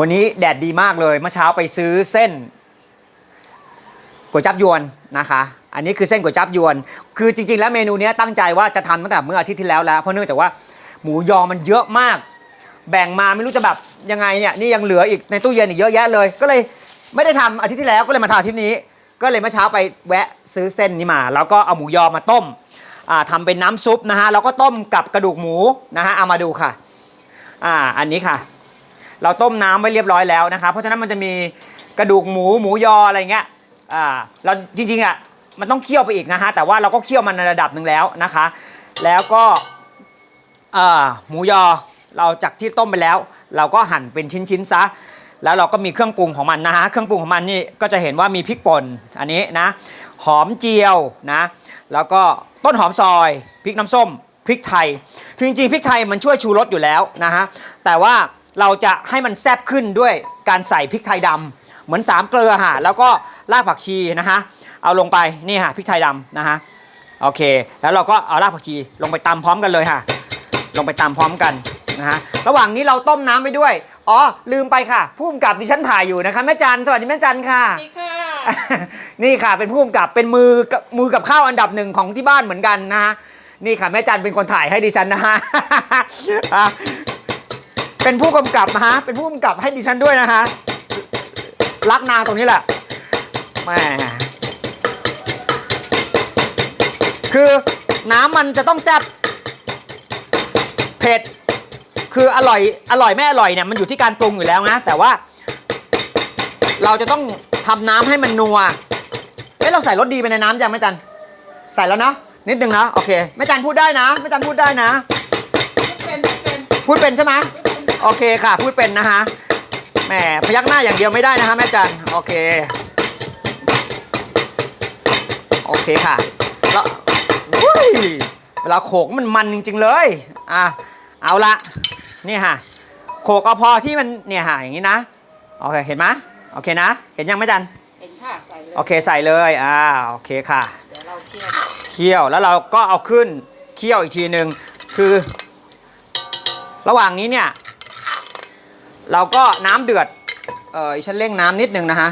วันนี้แดดดีมากเลยเมื่อเช้าไปซื้อเส้นก๋วยจับยวนนะคะ อันนี้คือเส้นก๋วยจับยวน คือจริง ๆ แล้วเมนูนี้ตั้งใจว่าจะทำตั้งแต่เมื่ออาทิตย์ที่แล้วแล้วเพราะเนื่องจากว่าหมูยอมันเยอะมาก แบ่งมาไม่รู้จะแบบยังไงเนี่ยนี่ยังเหลืออีกในตู้เย็นอีกเยอะแยะเลย ก็เลยไม่ได้ทำอาทิตย์ที่แล้วก็เลยมาทำอาทิตย์นี้ ก็เลยเมื่อเช้าไปแวะซื้อเส้นนี้มา แล้วก็เอาหมูยอมาต้มอ่าทำเป็นน้ำซุปนะฮะแล้วก็ต้มกับกระดูกหมูนะฮะเอามาดูค่ะอ่าอันนี้ค่ะ เราต้มน้ำไว้เรียบร้อยแล้วนะคะเพราะฉะนั้นมันจะมีกระดูกหมูหมูยออะไรเงี้ยอ่าเราจริงๆอะมันต้องเคี่ยวไปอีกนะฮะแต่ว่าเราก็เคี่ยวมันในระดับหนึ่งแล้วนะคะ แล้วก็อ่าหมูยอเราจากที่ต้มไปแล้ว เราก็หั่นเป็นชิ้นๆซะแล้วเราก็มีเครื่องปรุงของมันนะฮะเครื่องปรุงของมันนี่ก็จะเห็นว่ามีพริกป่นอันนี้นะหอมเจียวนะแล้วก็ต้นหอมซอยพริกน้ำส้มพริกไทย จริงๆพริกไทยมันช่วยชูรสอยู่แล้วนะฮะแต่ว่า เราจะให้มันแซ่บขึ้นด้วยการใส่พริกไทยดำเหมือนสามเกลือฮะแล้วก็รากผักชีนะฮะเอาลงไปนี่ฮะพริกไทยดำนะฮะโอเค แล้วเราก็เอารากผักชีลงไปตำพร้อมกันเลยค่ะลงไปตำพร้อมกันนะฮะระหว่างนี้เราต้มน้ำไปด้วยอ๋อลืมไปค่ะผู้กำกับดิฉันถ่ายอยู่นะคะแม่จันสวัสดีแม่จันค่ะนี่ค่ะ นี่ค่ะเป็นผู้กำกับเป็นมือกับมือกับข้าวอันดับหนึ่งของที่บ้านเหมือนกันนะฮะนี่ค่ะแม่จันเป็นคนถ่ายให้ดิฉันนะฮะอะ เป็นผู้กำกับนะฮะ เป็นผู้กำกับให้ดิฉันด้วยนะฮะรักนางตรงนี้แหละแหมคือน้ำมันจะต้องแซ่บเผ็ด คืออร่อย อร่อยไม่อร่อยเนี่ยมันอยู่ที่การปรุงอยู่แล้วนะ แต่ว่า เราจะต้องทำน้ำให้มันนัว เอ๊ะเราใส่รสดีไปในน้ำยังแม่จัน ใส่แล้วนะนิดนึงนะ โอเคแม่จันพูดได้นะแม่จันพูดได้นะ เป็นเป็นพูดเป็นใช่ไหม โอเคค่ะ พูดเป็นนะฮะแหมพยักหน้าอย่างเดียวไม่ได้นะฮะแม่จันโอเค โอเคค่ะแล้วอุ้ยเวลาโขกมันมันจริง ๆ เลยอะเอาละนี่ค่ะโขกเอาพอที่มันเนี่ยค่ะอย่างนี้นะโอเคเห็นไหมโอเคนะ เห็นยังแม่จันเห็นค่ะใส่เลยโอเคใส่เลยอ่าโอเคค่ะเดี๋ยวเราเคี่ยวเคี่ยวแล้วเราก็เอาขึ้นเคี่ยวอีกทีหนึ่งคือ ระหว่างนี้เนี่ย เราก็น้ำเดือด เออฉันเร่งน้ำนิดนึงนะฮะ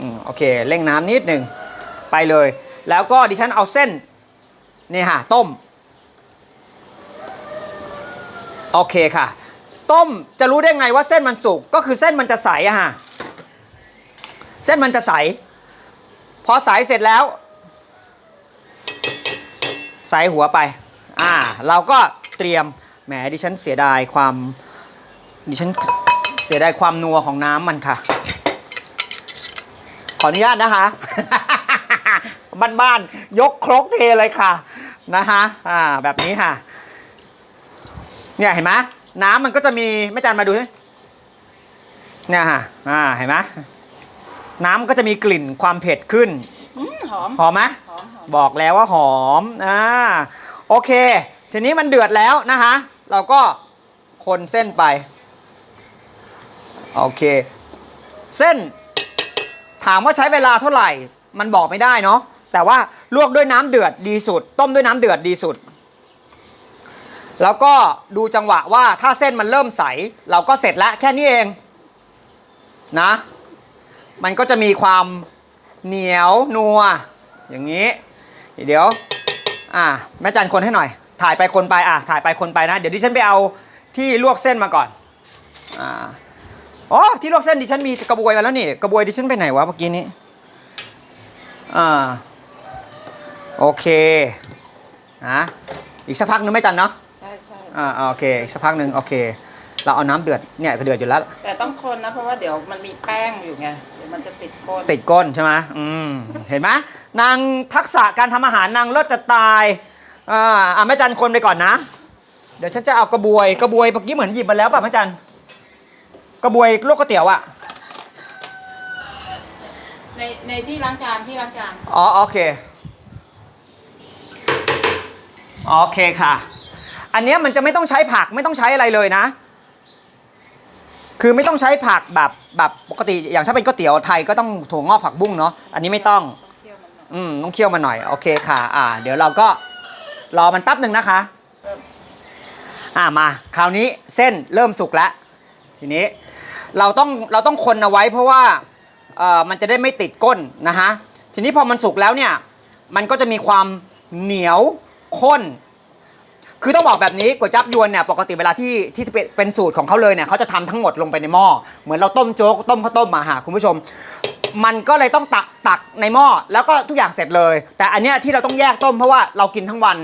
อืมโอเคเร่งน้ำนิดนึงไปเลย แล้วก็ดิฉันเอาเส้นนี่ฮะต้ม โอเคค่ะ ต้มจะรู้ได้ไงว่าเส้นมันสุกก็คือเส้นมันจะใสอะฮะเส้นมันจะใส พอใสเสร็จแล้ว ใสหัวไปอ่าเราก็เตรียมแหมดิฉันเสียดายความ ดิฉันเสียดายความนัวของน้ำมันค่ะ ขออนุญาตนะคะ บ้านๆยกครกเทเลยค่ะนะคะอ่าแบบนี้ค่ะ เนี่ยเห็นไหมน้ำมันก็จะมีแม่จันมาดูสิเนี่ยค่ะอ่าเห็นไหมน้ำก็จะมีกลิ่นความเผ็ดขึ้นอืมหอมหอมไหมหอมหอมบอกแล้วว่าหอมอ่าโอเค ทีนี้มันเดือดแล้วนะคะ เราก็คนเส้นไป โอเค เส้น ถามว่าใช้เวลาเท่าไหร่ มันบอกไม่ได้เนาะแต่ว่าลวกด้วยน้ำเดือดดีสุด ต้มด้วยน้ำเดือดดีสุด แล้วก็ดูจังหวะว่าถ้าเส้นมันเริ่มใส เราก็เสร็จแล้วแค่นี้เองนะ มันก็จะมีความเหนียวนัว อย่างนี้ เดี๋ยว อ่าแม่จันคนให้หน่อย ถ่ายไปคนไปอะถ่ายไปคนไปนะ เดี๋ยวดิฉันไปเอาที่ลวกเส้นมาก่อน อ่า อ๋อที่ลวกเส้นดิฉันมีกระบวยมาแล้วนี่กระบวยดิฉันไปไหนวะเมื่อกี้นี้อ่าโอเคนะอีกสักพักนึงแม่จันเนาะใช่ใช่อ่าอ่าโอเคอีกสักพักหนึ่งโอเค เราเอาน้ำเดือดเนี่ยก็เดือดอยู่แล้ว แต่ต้องคนนะ เพราะว่าเดี๋ยวมันมีแป้งอยู่ไงเดี๋ยวมันจะติดก้นติดก้นใช่ไหมอืม เห็นไหมนางทักษะการทำอาหารนางเลิศจะตายอ่าอะแม่จันคนไปก่อนนะ เดี๋ยวฉันจะเอากระบวยกระบวยเมื่อกี้เหมือนหยิบมาแล้วป่ะแม่จัน กระบวยลวกก๋วยเตี๋ยวอะในในที่ล้างจานที่ล้างจานอ๋อโอเค โอเคค่ะ อันเนี้ยมันจะไม่ต้องใช้ผักไม่ต้องใช้อะไรเลยนะ คือไม่ต้องใช้ผักแบบแบบปกติอย่างถ้าเป็นก๋วยเตี๋ยวไทยก็ต้องถั่วงอกผักบุ้งเนาะอันนี้ไม่ต้องต้องเคี่ยวมันหน่อยอืมต้องเคี่ยวมาหน่อยโอเคค่ะ อ่า เดี๋ยวเราก็รอมันแป๊บหนึ่งนะคะเริ่มอ่ามา คราวนี้เส้นเริ่มสุกแล้วทีนี้ เราต้องเราต้องคนเอาไว้เพราะว่าเอ่อมันจะได้ไม่ติดก้นนะฮะทีนี้พอมันสุกแล้วเนี่ยมันก็จะมีความเหนียวข้น คือต้องบอกแบบนี้ก๋วยจั๊บยวนเนี่ยปกติเวลาที่ที่เป็นสูตรของเขาเลยเนี่ยเขาจะทำทั้งหมดลงไปในหม้อเหมือนเราต้มโจ๊กต้มข้าวต้มมาหาคุณผู้ชม มันก็เลยต้องตักตักในหม้อแล้วก็ทุกอย่างเสร็จเลย แต่อันเนี้ยที่เราต้องแยกต้มเพราะว่าเรากินทั้งวัน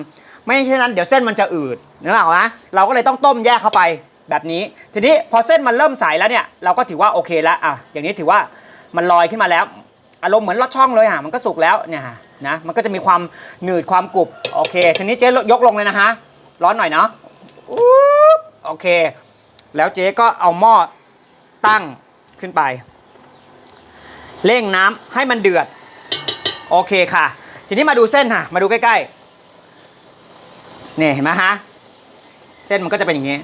ไม่เช่นนั้นเดี๋ยวเส้นมันจะอืดนึกออกไหมเราก็เลยต้องต้มแยกเข้าไป แบบนี้ ทีนี้พอเส้นมันเริ่มใสแล้วเนี่ยเราก็ถือว่าโอเคแล้วอะอย่างนี้ถือว่ามันลอยขึ้นมาแล้ว อารมณ์เหมือนลอดช่องเลยอะมันก็สุกแล้วเนี่ยนะมันก็จะมีความหนืดความกรุบโอเค ทีนี้เจ๊ยกลงเลยนะฮะร้อนหน่อยเนาะอุ๊บโอเค แล้วเจ๊ก็เอาหม้อตั้งขึ้นไป เร่งน้ำให้มันเดือด โอเคค่ะ ทีนี้มาดูเส้นค่ะ มาดูใกล้ๆเนี่ยเห็นไหมฮะ เส้นมันก็จะเป็นอย่างนี้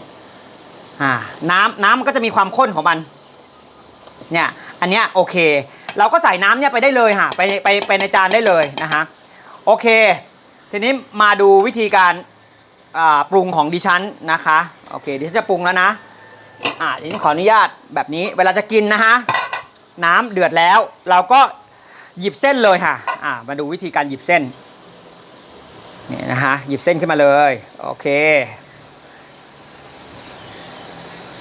อ่าน้ำน้ำมันก็จะมีความข้นของมัน เนี่ยอันเนี้ยโอเค เราก็ใส่น้ำเนี่ยไปได้เลยค่ะไปไปไปในจานได้เลยนะฮะโอเค ทีนี้มาดูวิธีการอ่าปรุงของดิฉันนะคะโอเคดิฉันจะปรุงแล้วนะอ่าดิฉันขออนุญาตแบบนี้เวลาจะกินนะฮะน้ำเดือดแล้ว เราก็หยิบเส้นเลยค่ะอ่ามาดูวิธีการหยิบเส้นนี่นะฮะหยิบเส้นขึ้นมาเลยโอเค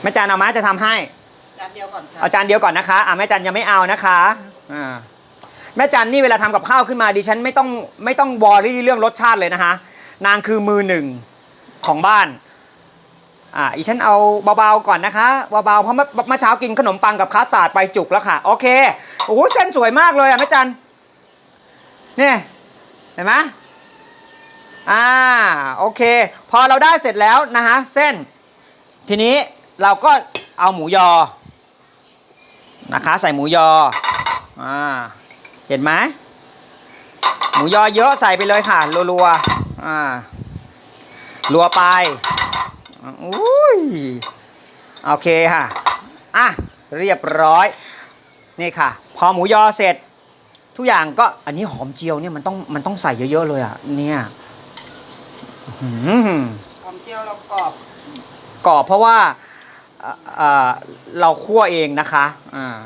แม่จานเอามาจะทำให้จานเดียวก่อนค่ะเอาจานเดียวก่อนนะคะอ่าแม่จันยังไม่เอานะคะอ่าแม่จันนี่เวลาทำกับข้าวขึ้นมาดิฉันไม่ต้องไม่ต้องวอรี่เรื่องรสชาติเลยนะคะนางคือมือหนึ่งของบ้านอ่าอีฉันเอาเบาๆก่อนนะคะเบาๆเพราะเมื่อเมื่อเช้ากินขนมปังกับคัสตาร์ดไปจุกแล้วค่ะ โอเคโอ้โหเส้นสวยมากเลยอะแม่จันนี่เห็นไหมอ่าโอเค พอเราได้เสร็จแล้วนะฮะเส้น ทีนี้ เราก็เอาหมูยอนะคะใส่หมูยออ่าเห็นไหมหมูยอเยอะใส่ไปเลยค่ะรัวๆอ่ารัวไปอุ้ยโอเคค่ะอะเรียบร้อยนี่ค่ะ พอหมูยอเสร็จ ทุกอย่างก็อันนี้หอมเจียวเนี่ยมันต้องมันต้องใส่เยอะๆเลยอะเนี่ยอื้อหือหอมเจียวเรากรอบกรอบเพราะว่าเอ่อเราคั่วเองนะคะอ่า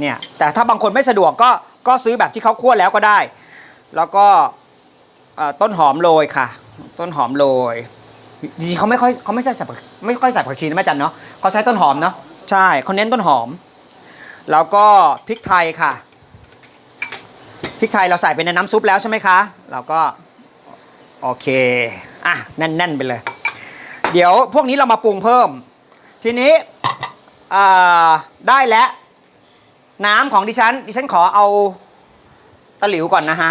เนี่ยแต่ถ้าบางคนไม่สะดวกก็ก็ซื้อแบบที่เขาคั่วแล้วก็ได้ แล้วก็ต้นหอมโรยค่ะ ต้นหอมโรยจริงๆเขาไม่ค่อยเขาไม่ใส่สับไม่ค่อยใส่ผักชีนะแม่จันเนาะเขาใช้ต้นหอมเนาะใช่เขาเน้นต้นหอม แล้วก็พริกไทยค่ะพริกไทยเราใส่ไปในน้ำซุปแล้วใช่ไหมคะ เราก็โอเคอะแน่นๆไปเลย เดี๋ยวพวกนี้เรามาปรุงเพิ่ม ทีนี้ได้แล้ว น้ำของดิฉัน ดิฉันขอเอาตะหลิวก่อนนะฮะ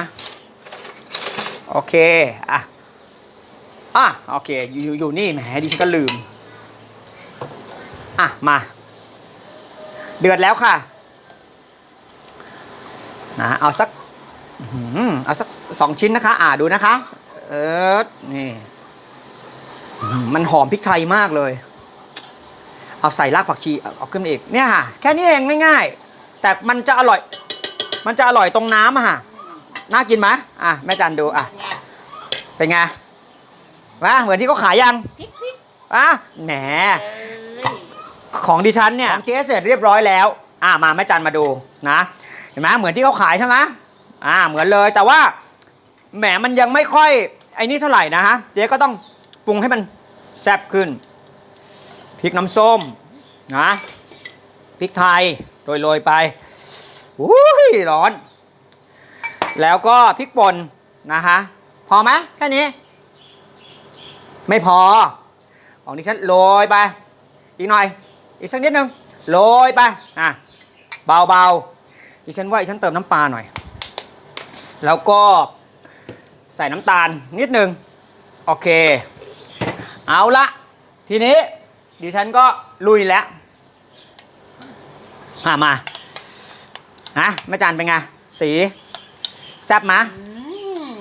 โอเค อะ อะ โอเคอยู่อยู่อยู่นี่แหมดิฉันก็ลืม อะ มา เดือดแล้วค่ะ นะ เอาสักเอาสักสองชิ้นนะคะ อ่าดูนะคะ เออนี่ มันหอมพริกไทยมากเลย เอาใส่รากผักชีเอาขึ้นมาอีกเนี่ยค่ะแค่นี้เองง่ายๆ แต่มันจะอร่อย มันจะอร่อยตรงน้ำอะค่ะน่ากินไหมอะแม่จันดูอะเป็นไงวะเหมือนที่เขาขายยังอะแหมของดิฉันเนี่ยของเจ๊เสร็จเรียบร้อยแล้ว อะมาแม่จันมาดูนะเห็นไหมเหมือนที่เขาขายใช่ไหมอ่าเหมือนเลยแต่ว่าแหมมันยังไม่ค่อยไอ้นี่เท่าไหร่นะฮะเจ๊ก็ต้องปรุงให้มันแซ่บขึ้น พริกน้ำส้มนะพริกไทยโรยๆไปอุ้ยร้อน แล้วก็พริกป่นนะฮะพอไหมแค่นี้ ไม่พอของดิฉันโรยไป อีกหน่อย อีกสักนิดนึงโรยไปอะเบาๆดิฉันว่าดิฉันเติมน้ำปลาหน่อย แล้วก็ใส่น้ำตาลนิดนึง โอเค เอาละทีนี้ ดิฉันก็ลุยแล้วอะมาฮะแม่จันเป็นไง สีแซ่บมะอืม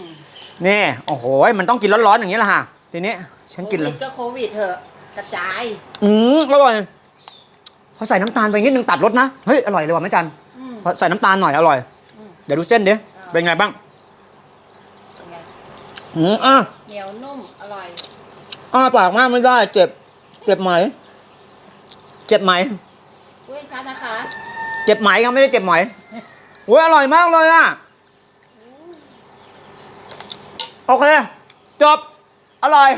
นี่ โอ้โห มันต้องกินร้อนๆอย่างนี้แหละฮะทีนี้ ฉันกินเลยโควิดก็โควิดเถอะ กระจาย อืมอร่อยพอใส่น้ำตาลไปนิดนึงตัดรสนะ เฮ้ย อร่อยเลยว่ะแม่จันอืมพอใส่น้ำตาลหน่อยอร่อยอืมเดี๋ยวดูเส้นดิเป็นไงบ้างเป็นไงอืมอะเหนียวนุ่ม อร่อยอ้าปากมากไม่ได้เจ็บ เจ็บไหม เจ็บไหมเว้ยชัดนะคะ เจ็บไหมครับไม่ได้เจ็บไหมโอ้ยอร่อยมากเลยอะ โอเค จบ อร่อย